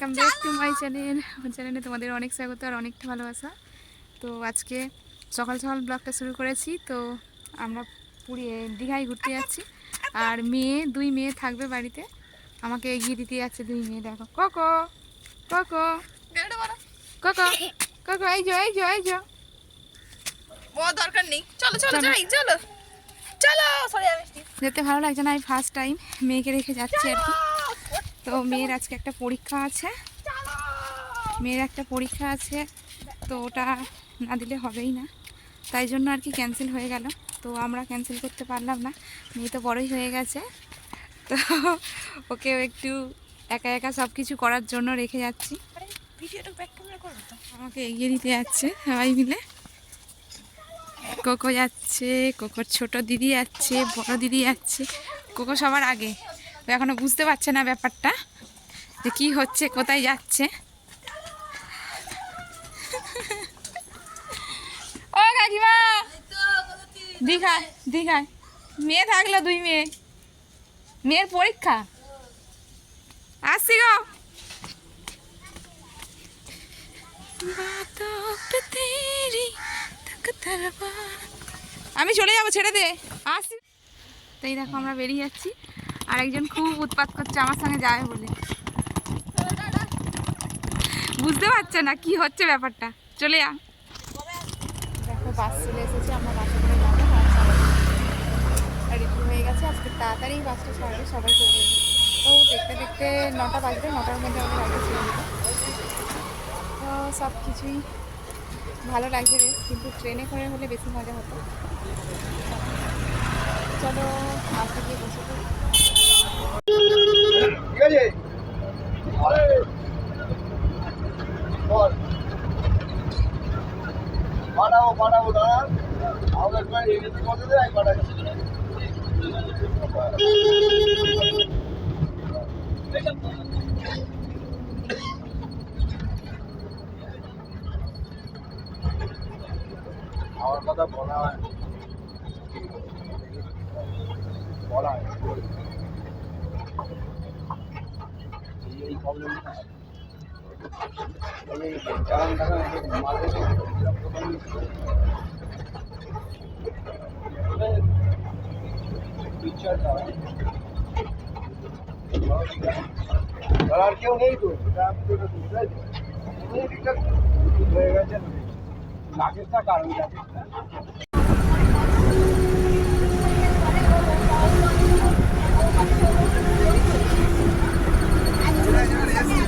Channel. আমার চ্যানেলে তোমাদের অনেক স্বাগত আর অনেকটা ভালোবাসা। তো আজকে সকাল সকাল ব্লগটা শুরু করেছি। তো আমরা পুরী দীঘায় ঘুরতে যাচ্ছি। আর মেয়ে দুই মেয়ে থাকবে বাড়িতে। আমাকে এগিয়ে দিতে যাচ্ছে দুই মেয়ে দেখো। কোকো কোকো কোকো কোকো এই যো এই যো এই যো। ও দরকার নেই। চলো চলো। যাই চলো। চলো যেতে ভালো লাগছে না আমি ফার্স্ট টাইম মেয়েকে রেখে যাচ্ছি আর কি। তো মেয়ের আজকে একটা পরীক্ষা আছে। মেয়ের একটা পরীক্ষা আছে, তো ওটা না দিলে হবেই না। তাই জন্য আর কি ক্যান্সেল হয়ে গেল। তো আমরা ক্যান্সেল করতে পারলাম না। মেয়ে তো বড়ই হয়ে গেছে। তো ওকেও একটু একা একা সব কিছু করার জন্য রেখে যাচ্ছি। আমাকে এগিয়ে দিতে যাচ্ছে সবাই মিলে। কোকো যাচ্ছে, কোকোর ছোট দিদি যাচ্ছে, বড় দিদি যাচ্ছে। কোকো সবার আগে। এখনও বুঝতে পারছে না ব্যাপারটা যে কি হচ্ছে কোথায় যাচ্ছে। ও কাকিমা! দীঘায় দীঘায় মেয়ে থাকল দুই মেয়ে। মেয়ের পরীক্ষা? আসছি গো। আমি চলে যাব ছেড়ে দে। আসি তাই দেখো আমরা বেরিয়ে যাচ্ছি। আর একজন খুব উৎপাত করছে আমার সঙ্গে যায় বলে। বুঝতে পারছে না কি হচ্ছে ব্যাপারটা। চলে যা বাস চলে এসেছে, আমরা বাসে করে হয়ে গেছে। আজকে তাড়াতাড়ি বাসটা সবাই চলে তো দেখতে দেখতে নটা বাজবে, নটার মধ্যে তো সব কিছুই ভালো লাগছে কিন্তু ট্রেনে করে হলে বেশি মজা হতো। চলো আজকে বসে পড়ি। ঠিক আছে আরে বল পাঠাবো পাঠাবো দাদা আমাদের একবার এগিয়ে করতে দে আমি পাঠাচ্ছি আমার কথা বলা হয়। বলা এই প্রবলেমটা এই কারণ টাকা মাঝে আর কেউ নেই তো হয়ে গেছে লাগেজটা কারণ লাগেজটা আমরা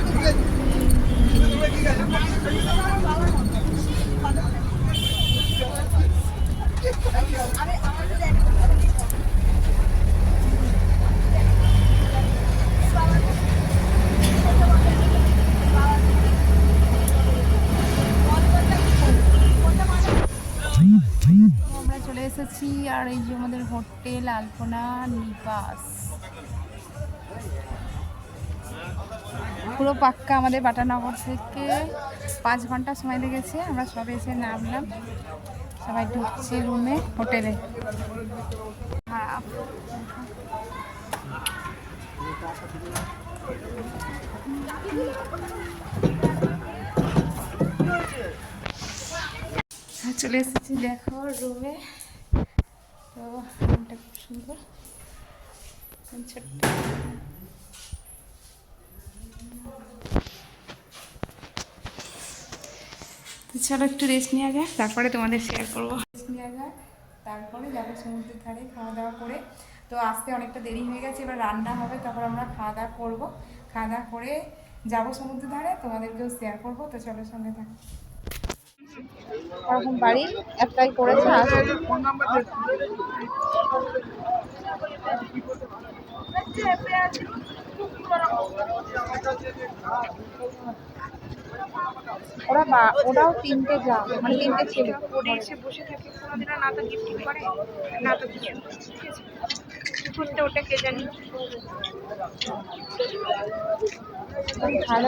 চলে এসেছি আর এই যে আমাদের হোটেল আলপনা নিবাস। পুরো পাক্কা আমাদের বাটানগর থেকে পাঁচ ঘণ্টা সময় লেগেছে, আমরা সব এসে নামলাম। সবাই ঢুকছি রুমে, হোটেলে। চলে এসেছি দেখো রুমে। তো খুব সুন্দর চলো একটু রেস্ট নেওয়া যাক, তারপরে তোমাদের শেয়ার করব। রেস্ট নেওয়া যাক, তারপরে যাব সমুদ্রের ধারে খাওয়া দাওয়া করে। তো আসতে অনেকটা দেরি হয়ে গেছে, এবার রান্না হবে, তারপর আমরা খাওয়া দাওয়া করব। খাওয়া দাওয়া করে যাব সমুদ্রের ধারে, তোমাদেরকেও শেয়ার করব। তো চলো সঙ্গে থাকো। ওরকম বাড়ি অ্যাপ্লাই করেছে ওরা বা- ওরাও তিনটে যা মানে তিনটে ছেলে। এসে বসে থাকে না তো গিফটিং করে না তো কিছু ওটা কে জানি। ভালো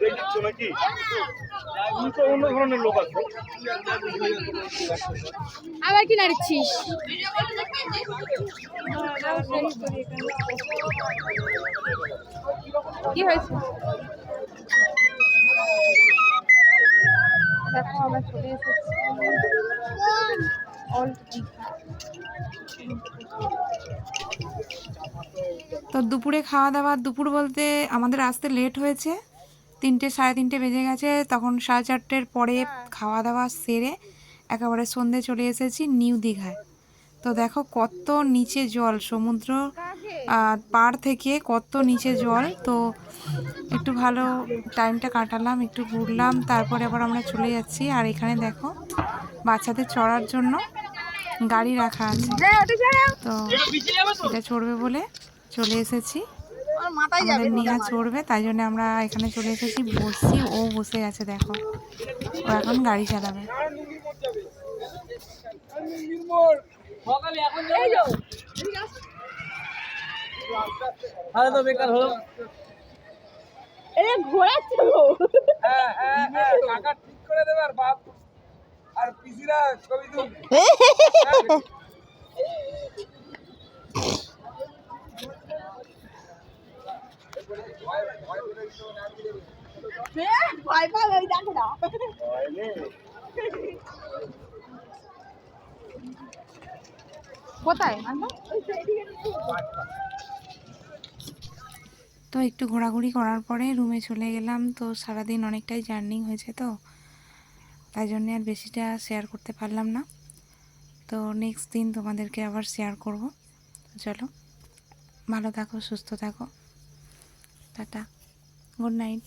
দেখছ নাকি? তো অন্য ধরনের লোক আছে। আবার কি নাড়ছিস কি হয়েছে? দেখো আমরা চলে এসেছি। অল তো দুপুরে খাওয়া দাওয়া দুপুর বলতে আমাদের আসতে লেট হয়েছে। তিনটে সাড়ে তিনটে বেজে গেছে। তখন সাড়ে চারটের পরে খাওয়া দাওয়া সেরে একেবারে সন্ধে চলে এসেছি নিউ দীঘায়। তো দেখো কত নিচে জল সমুদ্র পাড় থেকে কত নিচে জল। তো একটু ভালো টাইমটা কাটালাম একটু ঘুরলাম তারপরে আবার আমরা চলে যাচ্ছি। আর এখানে দেখো বাচ্চাদের চড়ার জন্য গাড়ি রাখা আছে। তো এটা চড়বে বলে চলে এসেছি। আমাদের নিহা চড়বে তাই জন্য আমরা এখানে চলে এসেছি। বসছি ও বসে আছে দেখো। ও এখন গাড়ি চালাবে। তাহলে তো বেকার হলো। ঘোরাচ্ছে হ্যাঁ হ্যাঁ হ্যাঁ ঠিক করে দেবে আর বাপ আর পিসিরা ছবি তুলবে। তো একটু ঘোরাঘুরি করার পরে রুমে চলে গেলাম। তো সারাদিন অনেকটাই জার্নি হয়েছে তো। তাই জন্যে আর বেশিটা শেয়ার করতে পারলাম না। তো নেক্সট দিন তোমাদেরকে আবার শেয়ার করব। চলো, ভালো থাকো, সুস্থ থাকো। Tata good night